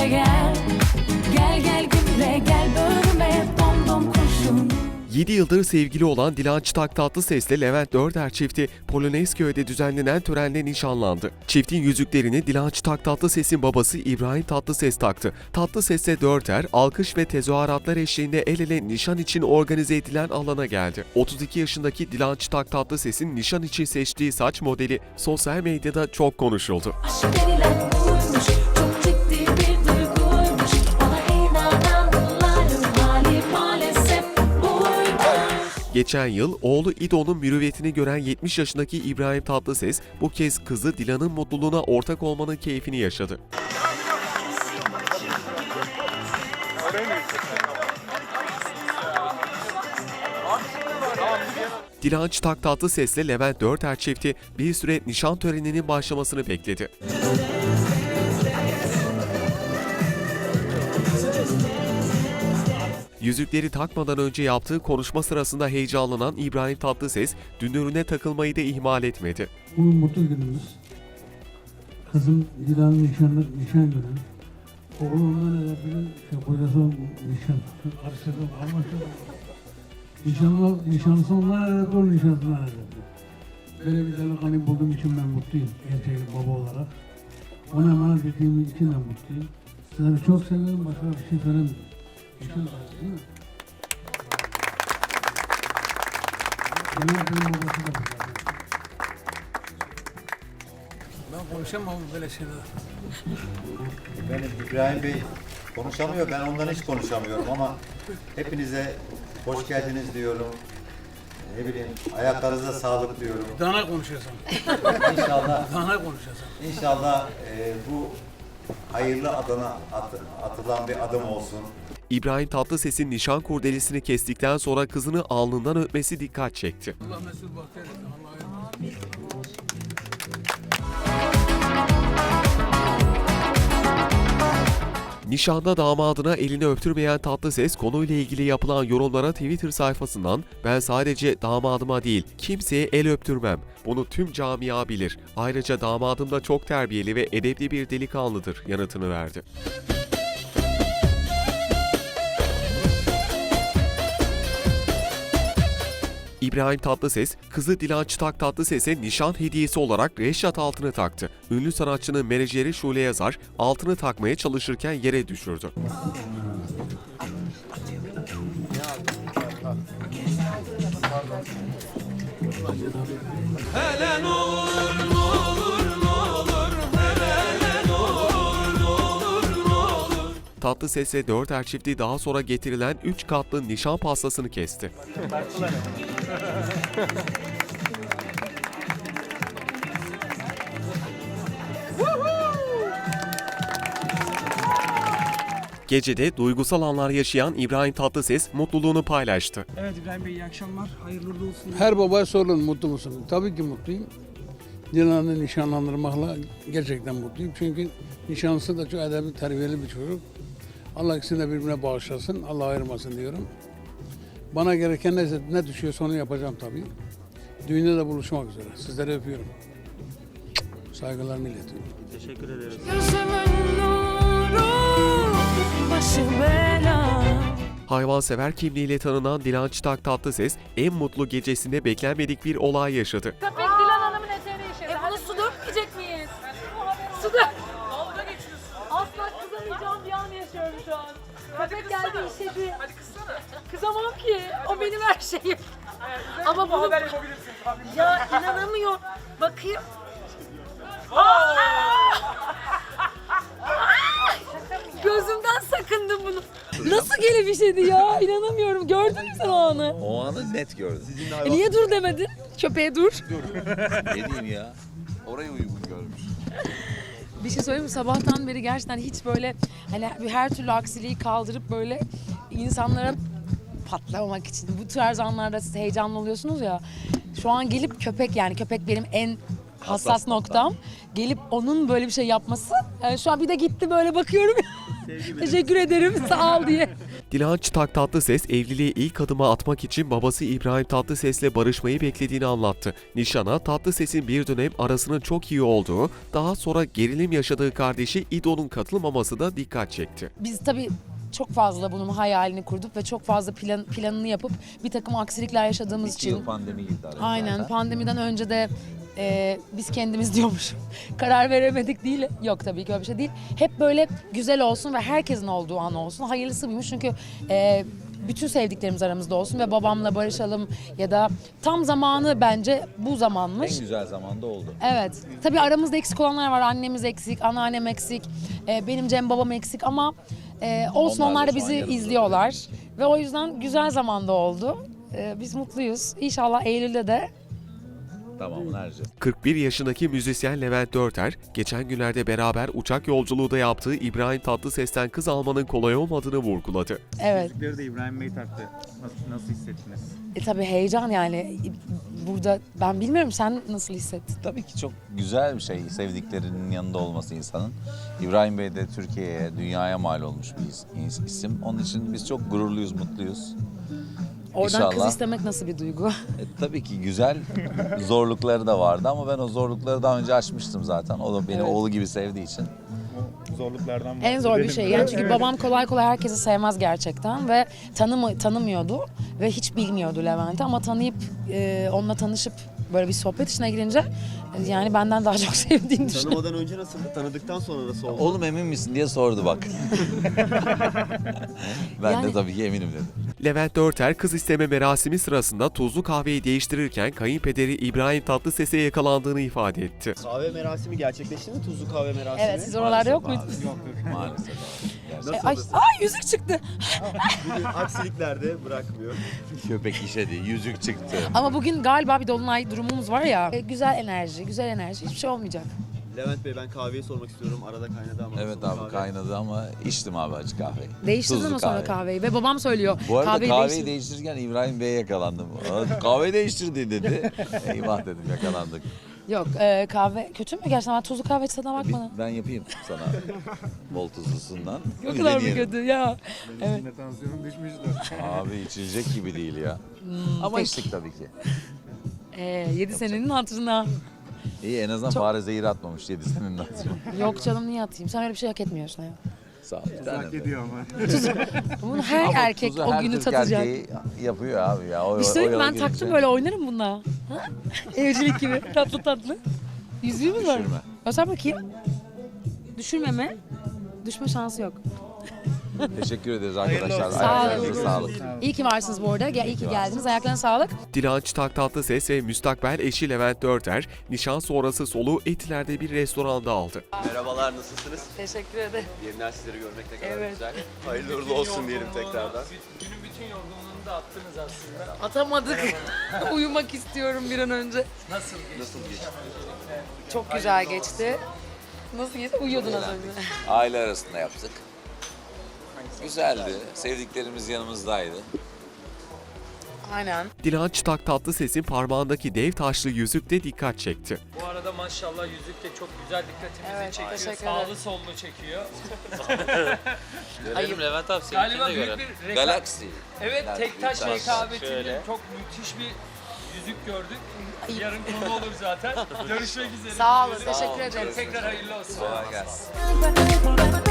benimle gel Gel gel gümüle gel bölüme dom dom kurşun 7 yıldır sevgili olan Dilan Çıtak Tatlıses'le Levent Dörder çifti Polonezköy'de düzenlenen törenle nişanlandı. Çiftin yüzüklerini Dilan Çıtak Tatlıses'in babası İbrahim Tatlıses taktı. Tatlıses'le Dörder alkış ve tezahüratlar eşliğinde el ele nişan için organize edilen alana geldi. 32 yaşındaki Dilan Çıtak Tatlıses'in nişan için seçtiği saç modeli sosyal medyada çok konuşuldu. Aşk denilen Geçen yıl oğlu İdo'nun mürüvvetini gören 70 yaşındaki İbrahim Tatlıses bu kez kızı Dilan'ın mutluluğuna ortak olmanın keyfini yaşadı. Dilan Çıtak Tatlıses'le Levent Dörter çifti bir süre nişan töreninin başlamasını bekledi. Yüzükleri takmadan önce yaptığı konuşma sırasında heyecanlanan İbrahim Tatlıses dünürüne takılmayı da ihmal etmedi. Bugün mutlu günümüz. Kızım Dilan'ın nişanı, nişan günü. Oğlumdan neler bilir, şey, kocası nişan, karıştırdım, anlaşıldı. Nişanlı, nişanlısı onlar herhalde, o nişanlısı herhalde. Böyle bir delikanlı bulduğum için ben mutluyum, gerçek baba olarak. Ona emanet ettiğim için de mutluyum. Sizleri çok seviyorum, başka bir şey söylemiyorum. Ben konuşamam böyle şeyler. Benim İbrahim Bey konuşamıyor, ben ondan hiç konuşamıyorum ama hepinize hoş geldiniz diyorum. Ne bileyim, ayaklarınıza sağlık diyorum. Dana konuşuyorsan. İnşallah, Dana konuşuyorsan. inşallah e, bu hayırlı adına at- atılan bir adım olsun. İbrahim Tatlıses'in nişan kurdelesini kestikten sonra kızını alnından öpmesi dikkat çekti. Allah mesul bahtiyar etsin. Allah Nişanda damadına elini öptürmeyen Tatlıses konuyla ilgili yapılan yorumlara Twitter sayfasından ben sadece damadıma değil kimseye el öptürmem. Bunu tüm camia bilir. Ayrıca damadım da çok terbiyeli ve edepli bir delikanlıdır yanıtını verdi. İbrahim Tatlıses, kızı Dilan Çıtak Tatlıses'e nişan hediyesi olarak Reşat altını taktı. Ünlü sanatçının menajeri Şule Yazar, altını takmaya çalışırken yere düşürdü. Tatlıses'e dört er çifti daha sonra getirilen 3 katlı nişan pastasını kesti. Gecede duygusal anlar yaşayan İbrahim Tatlıses mutluluğunu paylaştı. Evet İbrahim Bey iyi akşamlar. Hayırlı uğurlu olsun. Her babaya sorulur mutlu musun? Tabii ki mutluyum. Dilan'ı nişanlandırmakla gerçekten mutluyum. Çünkü nişanlısı da çok edebli, terbiyeli bir çocuk. Allah ikisini de birbirine bağışlasın, Allah ayırmasın diyorum. Bana gereken neyse, ne düşüyorsa onu yapacağım tabii. Düğünde de buluşmak üzere. Sizleri öpüyorum. Saygılarımı iletiyorum. Gözümün nuru Başı bela Hayvansever kimliğiyle tanınan Dilan Çıtak Tatlıses en mutlu gecesinde beklenmedik bir olay yaşadı. Köpek Dilan Hanım'ın eseri işi. E bunu su dökmeyecek miyiz? Su dök. Dalga geçiyorsun. Asla kızamayacağım bir an yaşıyorum şu an. Köpek geldi işedi. Hadi. Kızamam ki. O benim her şeyim. Ama bunu... haber. Ya inanamıyorum. Bakayım. Aa! Gözümden sakındım bunu. Nasıl gelip işedi ya? İnanamıyorum. Gördün mü sen o anı? O anı net gördüm. E niye dur demedin? Köpeğe dur. Ne diyeyim ya? Oraya uygun görmüş. Bir şey söyleyeyim mi? Sabahtan beri gerçekten hiç böyle hani bir her türlü aksiliği kaldırıp böyle insanlara patlamamak için bu tarz anlarda siz heyecanlı oluyorsunuz ya. Şu an gelip köpek yani köpek benim en hassas noktam. Gelip onun böyle bir şey yapması. Yani şu an bir de gitti böyle bakıyorum. Teşekkür ederim sağ ol diye. Dilan Çıtak Tatlıses evliliğe ilk adımı atmak için babası İbrahim Tatlıses'le barışmayı beklediğini anlattı. Nişana Tatlıses'in bir dönem arasının çok iyi olduğu, daha sonra gerilim yaşadığı kardeşi İdo'nun katılmaması da dikkat çekti. Biz tabii çok fazla bunun hayalini kurduk ve çok fazla plan, planını yapıp bir takım aksilikler yaşadığımız İki yıl için. pandemi girdi araya Aynen zaten. pandemiden önce de e, biz kendimiz diyormuşum. Karar veremedik değil. Yok tabii ki öyle bir şey değil. Hep böyle güzel olsun ve herkesin olduğu an olsun. Hayırlısı buymuş çünkü e, bütün sevdiklerimiz aramızda olsun ve babamla barışalım ya da tam zamanı bence bu zamanmış. En güzel zamanda oldu. Evet. Tabii aramızda eksik olanlar var. Annemiz eksik, anneannem eksik, e, benim Cem babam eksik ama e, olsun Onlar da bizi izliyorlar. Ve o yüzden güzel zamanda oldu. E, biz mutluyuz. İnşallah Eylül'de de Tamam Nerci. 41 yaşındaki müzisyen Levent Dörter, geçen günlerde beraber uçak yolculuğu da yaptığı İbrahim Tatlıses'ten kız almanın kolay olmadığını vurguladı. evet. Yüzükleri de İbrahim Bey taktı. Nasıl, nasıl hissettiniz? E, tabii heyecan yani. Burada ben bilmiyorum sen nasıl hissettin? Tabii ki çok güzel bir şey sevdiklerinin yanında olması insanın. İbrahim Bey de Türkiye'ye, dünyaya mal olmuş bir is- is- isim. Onun için biz çok gururluyuz, mutluyuz. Oradan kız İnşallah. istemek nasıl bir duygu? E, tabii ki güzel zorlukları da vardı ama ben o zorlukları daha önce aşmıştım zaten. O da beni Evet. oğlu gibi sevdiği için. O zorluklardan En zor bir şey. Yani çünkü babam kolay kolay herkesi sevmez gerçekten ve tanımı, tanımıyordu ve hiç bilmiyordu Levent'i ama tanıyıp e, onunla tanışıp böyle bir sohbet içine girince e, yani benden daha çok sevdiğini düşünüyorum. Tanımadan önce nasıldı? Tanıdıktan sonra nasıl oldu? Oğlum emin misin diye sordu bak. ben de Yani- tabii ki eminim dedim. Levent Dörter kız isteme merasimi sırasında tuzlu kahveyi değiştirirken kayınpederi İbrahim Tatlıses'e yakalandığını ifade etti. Kahve merasimi gerçekleşti mi? Tuzlu kahve merasimi. Evet siz oralarda yok muydunuz? Maalesef abi. Maalesef. Nasıl Ay, oldu? ay yüzük çıktı. Bugün aksiliklerde bırakmıyor. Köpek işedi, yüzük çıktı. Ama bugün galiba bir dolunay durumumuz var ya. E, güzel enerji, güzel enerji. Hiçbir şey olmayacak. Levent Bey ben kahveyi sormak istiyorum. Arada kaynadı ama. Evet abi kahve? kaynadı ama içtim abi açık kahveyi. Değiştirdin Tuzlu ama sonra kahve. kahveyi ve babam söylüyor. Bu arada kahveyi, değiştir- değiştirirken İbrahim Bey'e yakalandım. Kahve değiştirdi dedi. Eyvah dedim yakalandık. Yok e, kahve kötü mü gerçekten? Ben tuzlu kahve hiç tadına Bir- bakmadım. ben yapayım sana bol tuzlusundan. O Bir kadar mı deneyelim. kötü ya? Evet. Yine tansiyonum düşmüştü. Abi içilecek gibi değil ya. Ama peki. içtik tabii ki. E, 7 senenin hatırına. İyi en azından Çok- fare zehir atmamış yedi senin hatırına. Yok canım niye atayım? Sen öyle bir şey hak etmiyorsun ya. Sağ ol. Bir tane Hak de. ediyor ama. Bunu her Ama erkek tuzu o günü Türk tadacak. erkeği yapıyor abi ya. O, Bir şey söyleyeyim mi? ben taktım böyle oynarım bununla. Ha? Evcilik gibi tatlı tatlı. Yüzüğü mü var? Düşürme. Göster bakayım. Düşürme mi? Düşme şansı yok. Teşekkür ederiz arkadaşlar. Sağ olun. Ayaklarınıza sağlık. İyi ki varsınız bu arada. Gel, iyi ki geldiniz. Ayaklarına sağlık. Dilan Çıtak Tatlıses ve müstakbel eşi Levent Dörter, nişan sonrası soluğu Etiler'de bir restoranda aldı. Merhabalar nasılsınız? Teşekkür ederim. Yeniden sizleri görmek ne kadar Evet. güzel. Hayırlı uğurlu olsun diyelim tekrardan. Günün bütün yorgunluğunu da attınız aslında. Atamadık. Uyumak istiyorum bir an önce. Nasıl? Nasıl geçti? Çok güzel geçti. Nasıl geçti? Uyuyordun az önce. Aile arasında yaptık. Güzeldi. Sevdiklerimiz yanımızdaydı. Aynen. Dilan Çıtak Tatlıses'in parmağındaki dev taşlı yüzük de dikkat çekti. Bu arada maşallah yüzük de çok güzel dikkatimizi Evet, çekiyor. teşekkür Sağlı ederim. sollu çekiyor. Ayıp. Levent abi Galiba seninkine büyük göre. bir rekabet. Galaxy. Evet Galaxy Tektaş taş. rekabetinde Şöyle. çok müthiş bir yüzük gördük. Ayıp. Yarın konu olur zaten. Görüşmek üzere. Sağ olun. Teşekkür ederim. Tekrar hayırlı olsun. Kolay gelsin. Bye.